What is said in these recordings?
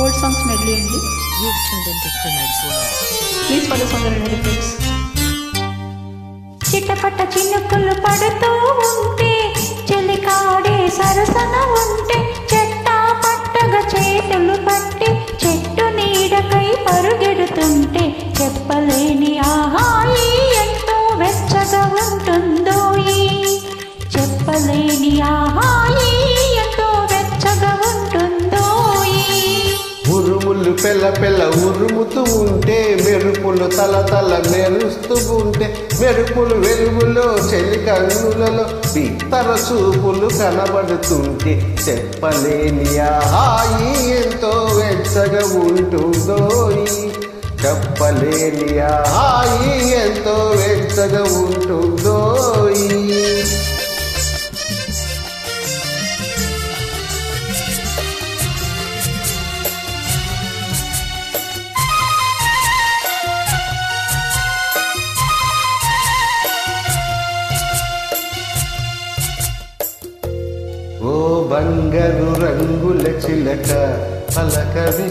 Old songs medley అండి You've tuned into Primrose World. Please follow సుందర పడుతూ ఉరుములు పెళ్ళ పెళ్ళ ఉరుముతూ ఉంటే మెరుపులు తల తల మెరుస్తూ ఉంటే మెరుపులు వెలుగులో చెలి కన్నులలో బిత్తర చూపులు కనబడుతుంటే చెప్పలేని హాయి ఎంతో వెచ్చగా ఉంటుందో చెప్పలేని హాయి ఎంతో వెచ్చగా ఉంటుందో ఓ బంగారు రంగుల చిలక పలకవే.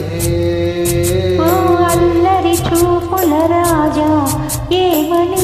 అల్లరి చూపుల రాజా ఏమని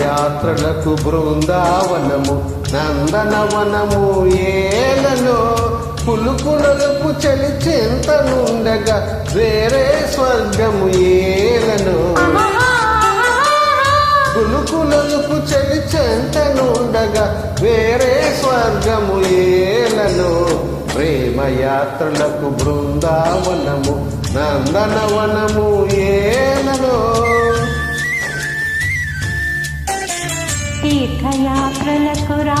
యాత్రలకు బృందావనము నందనవనము ఏలలో పులుకులకు చలి చింతనుండగా వేరే స్వర్గము ఏలను పులుకులకు చలి చింతనుండగా వేరే స్వర్గము ఏలను ప్రేమయాత్రలకు బృందావనము నందనవనము ఏల తీర్థయాత్రలకు రా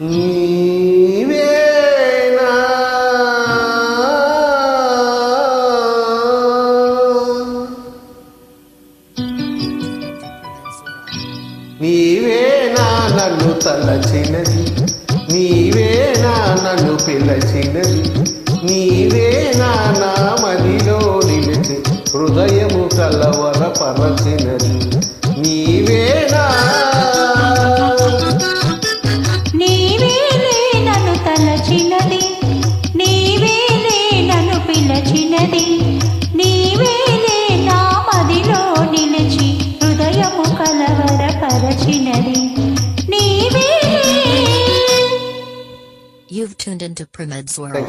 నీవేనా? నీవేనా నన్ను తలచినది? నీవేనా నన్ను పిలచినది? నీవేనా నా మదిలో నిలిచి హృదయము కలవరపరచినది? నీవే నిలిచి హృదయము కలవరపరచినది You've tuned into Primed's world.